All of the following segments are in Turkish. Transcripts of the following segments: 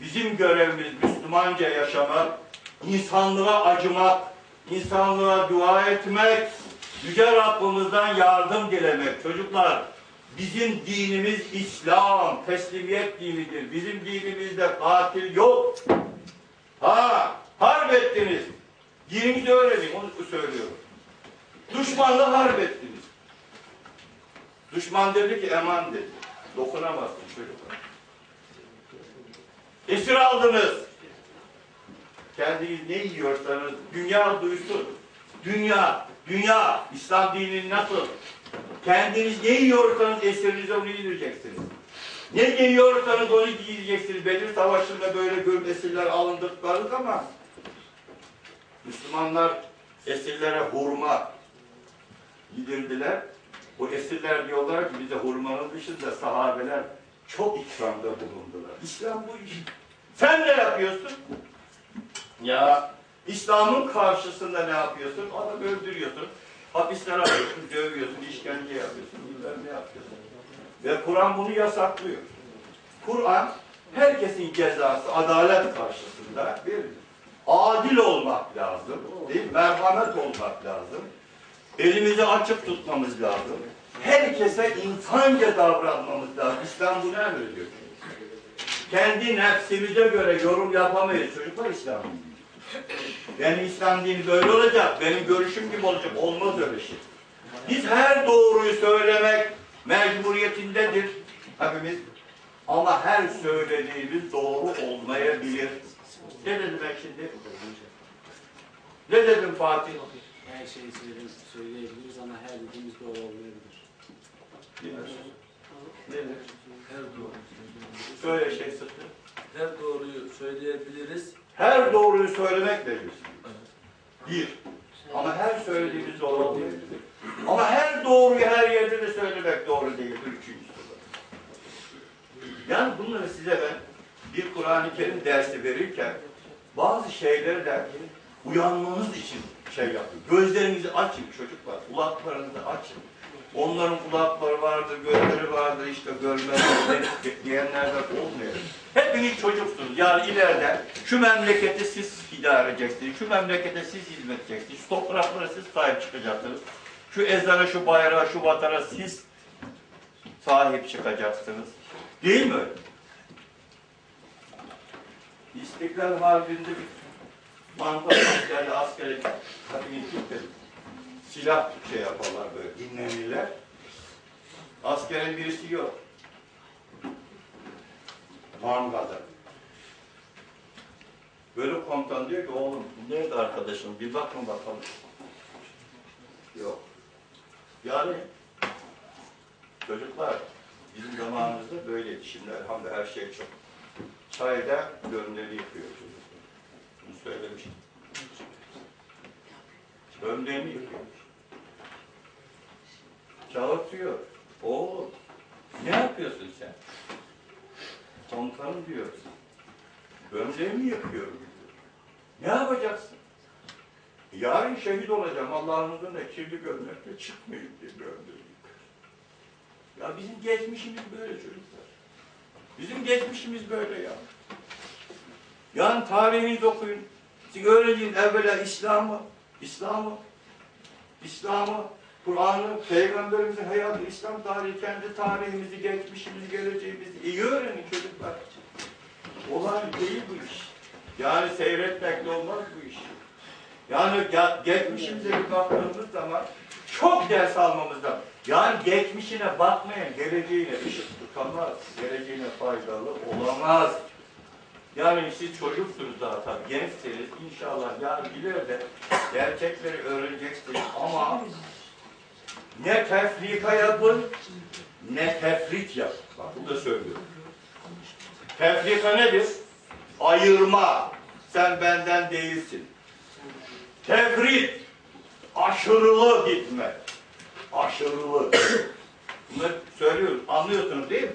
Bizim görevimiz Müslümanca yaşamak, insanlığa acımak, insanlığa dua etmek, Yüce Rabbimizden yardım dilemek. Çocuklar, bizim dinimiz İslam, teslimiyet dinidir. Bizim dinimizde katil yok. Ha, harp ettiniz. Dinimizi öğrenin, onu söylüyorum. Düşmanla harp ettiniz. Düşman dedi ki eman dedi. Dokunamazsın çocuklar. Esir aldınız. Kendiniz ne yiyorsanız dünya duysun. Dünya, dünya, İslam dinini nasıl? Kendiniz ne yiyorsanız esirinize onu yedireceksiniz. Ne giyiyorsanız onu giyeceksiniz. Bedir Savaşı'nda böyle gör esirler alındıkları ama Müslümanlar esirlere hurma yedirdiler. Bu esirler diyorlar ki bize hurmanın dışında sahabeler çok ikramda bulundular. İslam bu iş. Sen ne yapıyorsun? Ya İslam'ın karşısında ne yapıyorsun? Adam öldürüyorsun. Hapislere atıyorsun, dövüyorsun, işkence yapıyorsun, bilmem ne yapıyorsun. Ve Kur'an bunu yasaklıyor. Kur'an herkesin cezası adalet karşısında verilir. Adil olmak lazım. Değil mi? Merhamet olmak lazım. Elimizi açık tutmamız lazım. Herkese insanca davranmamız lazım. İslam bunu emrediyor. Kendi nefsimize göre yorum yapamayız. Çocuklar İslam. Benim İslam dini böyle olacak, benim görüşüm gibi olacak. Olmaz öyle şey. Biz her doğruyu söylemek mecburiyetindedir hepimiz. Ama her söylediğimiz doğru olmayabilir. Ne dedim ben şimdi? Ne dedim Fatih? Her şeyi söyle- söyleyebiliriz ama her dediğimiz doğru olmayabilir. Ne dedim? Her doğru. Söyle şey sıktı. Her doğruyu söyleyebiliriz. Her doğruyu söylemek mecbur. Bir. Ama her söylediğimiz doğru değildir. Ama her doğruyu her yerde de söylemek doğru değildir. Üçüncüsü. Yani bunları size ben bir Kur'an-ı Kerim dersi verirken bazı şeyleri de uyanmanız için şey yapın. Gözlerinizi açın çocuklar. Kulaklarınızı açın. Onların kulakları vardır, gözleri vardır, işte görmez diyenlerden olmuyor. Hepiniz çocuksunuz. Yani ileride şu memleketi siz idare edeceksiniz, şu memlekete siz hizmet edeceksiniz, şu topraklara siz sahip çıkacaksınız. Şu ezana, şu bayrağa, şu vatana siz sahip çıkacaksınız. Değil mi? İstiklal Harbi'nde bir mantık askerle askere tabii gittim. Silah şey yaparlar böyle dinlenirler. Askerin birisi yok. Mangada. Böyle komutan diyor ki oğlum nerede arkadaşın bir bakın bakalım. Yok. Yani çocuklar bizim zamanımızda böyleydi. Şimdi elhamdülillah her şey çok. Çayda gömleği yıkıyor çocuklar. Bunu söylemiştim. Gömleğini yıkıyor. Çağırtıyor. Oğlum ne yapıyorsun sen? Komutanım diyor. Gömleğimi yakıyorum. Ne yapacaksın? Yarın şehit olacağım. Allah'ın izniyle kirli gömlekle çıkmayayım diye gömleği yıkıyor. Ya bizim geçmişimiz böyle çocuklar. Bizim geçmişimiz böyle ya. Yani tarihinizi okuyun. Siz öğrenin evvela İslam'ı, İslam'ı, İslam'ı, Kur'an'ı, Peygamberimizin hayatı, İslam tarihi, kendi tarihimizi, geçmişimizi, geleceğimizi iyi öğrenin çocuklar. Olay değil bu iş. Yani seyretmekle olmaz bu iş. Yani ya, geçmişimize bir baktığımız zaman çok ders almamız lazım. Yani geçmişine bakmayan geleceğine ışık tutamaz. Geleceğine faydalı olamaz. Yani siz çocuksunuz tabii, gençsiniz. İnşallah yani ileride gerçekleri öğreneceksiniz ama ne tefrika yapın, ne tefrit yap. Bak bu da söylüyorum. Tefrika nedir? Ayırma. Sen benden değilsin. Tefrit. Aşırılı gitme. Aşırılı. Bunları söylüyoruz. Anlıyorsunuz değil mi?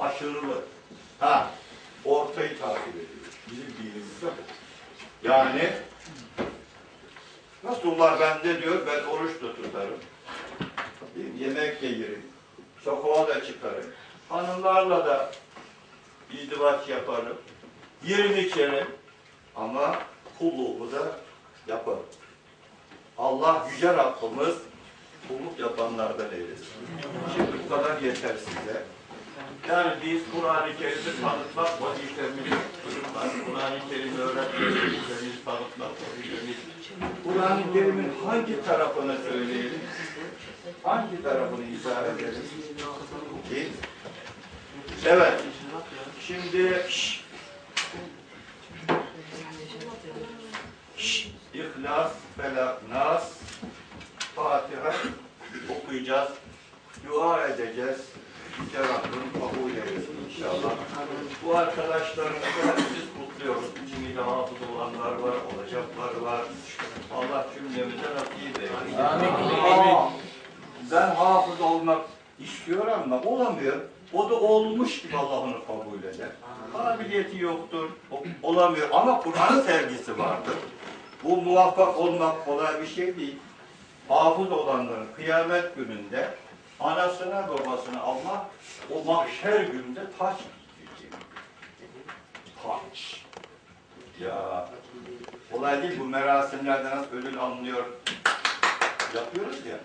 Aşırılı. Ha. Ortayı takip ediyoruz. Bizim dinimizde bu. Yani Resulullah bende diyor, ben oruç da tutarım. Yemek de yerim. Sokağa da çıkarım. Hanımlarla da izdivaç yaparım. Yerini içerim. Ama kulluğumu da yaparım. Allah yüce Rabbimiz kulluk yapanlardan eylesin. Şimdi bu kadar yeter size. Yani biz Kur'an-ı Kerim'i tanıtmak vazifemiz, çocuklar Kur'an-ı Kerim'i öğretmek vazifemiz, tanıtmak vazifemiz. Kur'an-ı Kerim'in hangi tarafını söyleyelim? Hangi tarafını izah edelim? Değil? Evet. Şimdi şş, şş, İhlas, Felak, Nas, Fatiha okuyacağız. Dua edeceğiz. Rabbim kabul eylesin inşallah. Bu arkadaşlarımızı hepimiz kutluyoruz. İçimizde hafız olanlar var, olacaklar var. Allah cümlemize nasip eylesin. Aa, Ben hafız olmak istiyorum ama olamıyor. O da olmuş gibi Allah onu kabul eder. Kabiliyeti yoktur, o- olamıyor ama Kur'an sevgisi vardır. Bu muvaffak olmak kolay bir şey değil. Hafız olanların kıyamet gününde anasına babasına Allah o mahşer gününde taç dikecek. Taç. Ya olay değil bu merasimlerden nasıl ödül alınıyor yapıyoruz ya.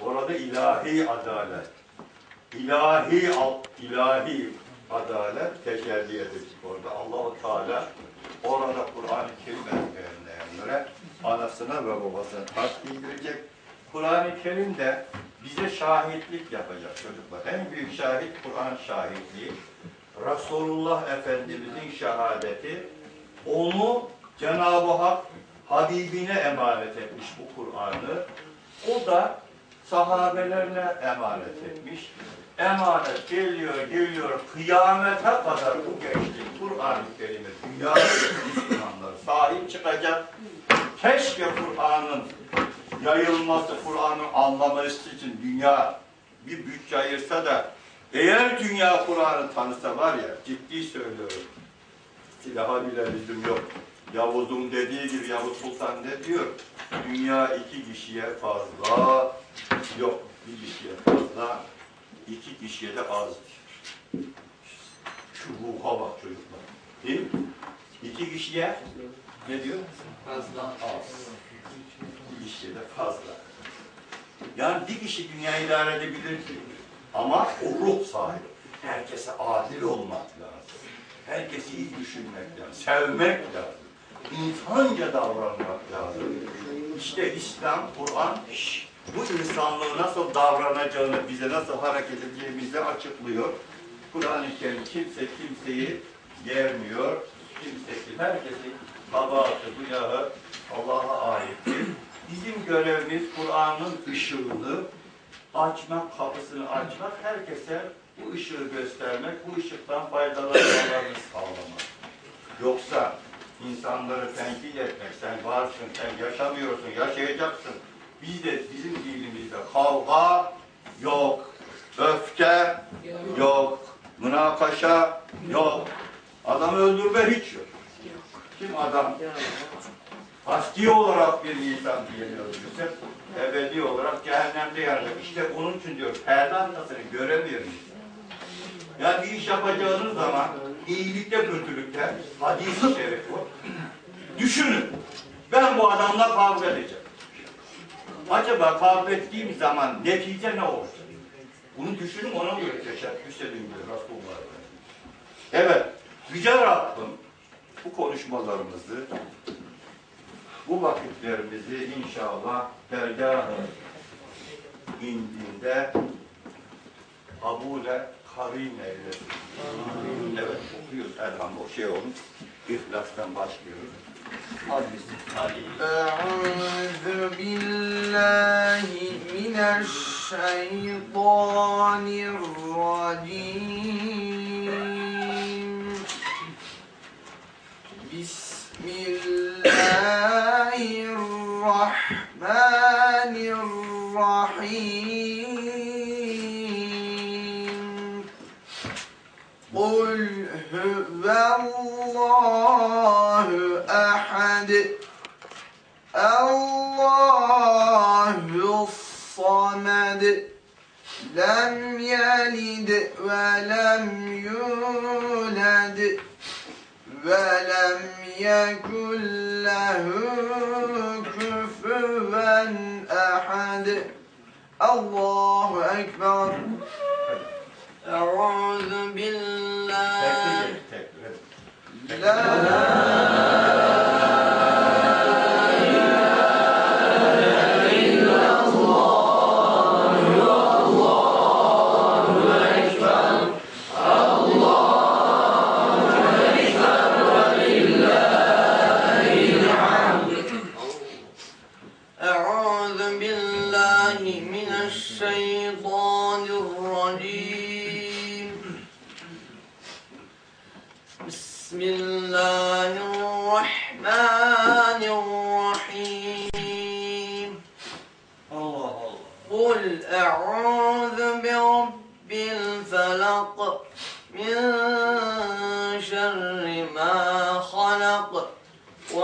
Orada ilahi adalet, ilahi ilahi adalet tecelli edecek orada. Allahu Teala orada Kur'an-ı Kerim ezberleyenlere anasına ve babasına taş giydirecek. Kur'an-ı Kerim de bize şahitlik yapacak çocuklar. En büyük şahit Kur'an şahitliği. Resulullah Efendimizin şehadeti onu Cenab-ı Hak Habibine emanet etmiş bu Kur'an'ı. O da sahabelerine emanet etmiş. Emanet geliyor, geliyor, kıyamete kadar bu gençlik Kur'an-ı Kerim'e dünya Müslümanları sahip çıkacak. Keşke Kur'an'ın yayılması, Kur'an'ın anlaması için dünya bir bütçe ayırsa da eğer dünya Kur'an'ı tanısa var ya, ciddi söylüyorum, silaha bile lüzum yok. Yavuz'un dediği gibi Yavuz Sultan ne diyor? Dünya iki kişiye fazla yok. Bir kişiye fazla, iki kişiye de az diyor. Şu ruha bak çocuklar. Değil mi? İki kişiye ne diyor? Fazla. Az. Kişiye de fazla. Yani bir kişi dünyayı idare edebilir ama o ruh sahibi. Herkese adil olmak lazım. Herkesi iyi düşünmek lazım. Sevmek lazım. İnsanca davranmak lazım. İşte İslam, Kur'an bu insanlığı nasıl davranacağını, bize nasıl hareket edeceğimizi açıklıyor. Kur'an-ı Kerim kimse kimseyi yermiyor. Kimse kim, herkesin kabahatı, günahı Allah'a aittir. Bizim görevimiz Kur'an'ın ışığını açmak, kapısını açmak, herkese bu ışığı göstermek, bu ışıktan faydalanmalarını sağlamak. Yoksa insanları tenkit etmek, sen varsın, sen yaşamıyorsun, yaşayacaksın. Bizde, bizim dilimizde kavga yok, öfke yok, münakaşa yok, adamı öldürme hiç yok. Kim adam Asli olarak bir insan diye öldürürse ebedi olarak cehennemde yanacak. İşte onun için diyor perde arkasını göremiyor insan. Yani bir iş yapacağınız zaman iyilikte kötülükte hadis-i şerif bu. Düşünün. Ben bu adamla kavga edeceğim. Acaba kavga ettiğim zaman netice ne olacak? Bunu düşünün ona göre teşebbüs edin diyor Resulullah. Evet. Yüce Rabbim bu konuşmalarımızı bu vakitlerimizi inşallah dergah indiğinde kabule karin eylesin. Evet okuyoruz elhamdülillah. O şey olmuş. İhlas'tan başlıyoruz. Hadi bismillah. أعوذ بالله من الشيطان الرجيم الرحمن الرحيم قل هو الله أحد الله الصمد لم يلد ولم يولد ولم يكن له كفوا أحد. الله أكبر. أعوذ بالله. لا.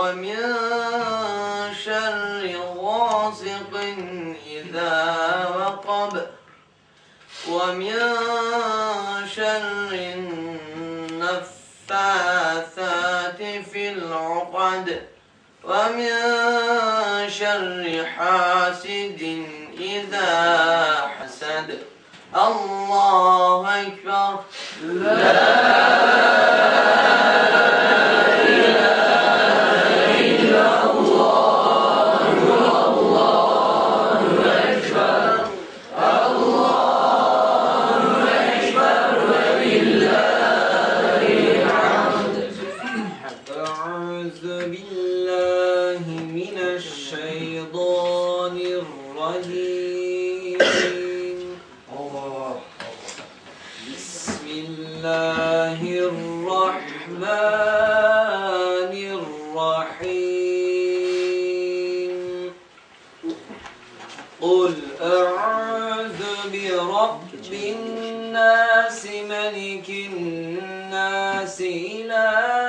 ومن شر غاسق إذا وقب. ومن شر النفاثات في العقد. ومن شر حاسد إذا حسد. الله أكبر. أعوذ الله الرحمن الرحيم. قل أعوذ برب الناس ملك الناس إله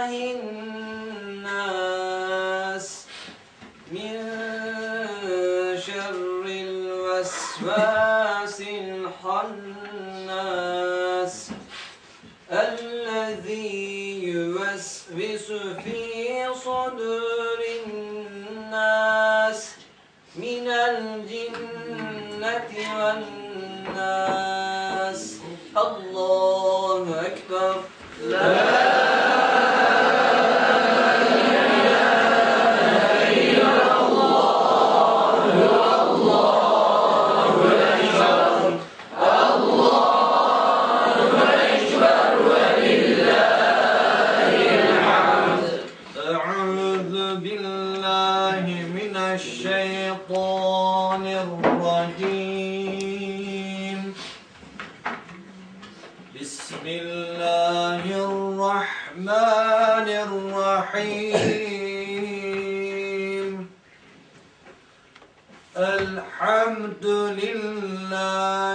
صدر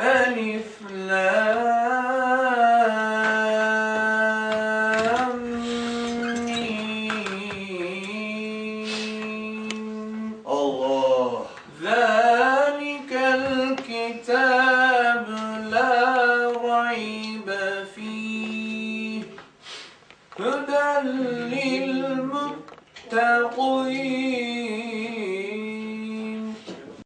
ألف لام.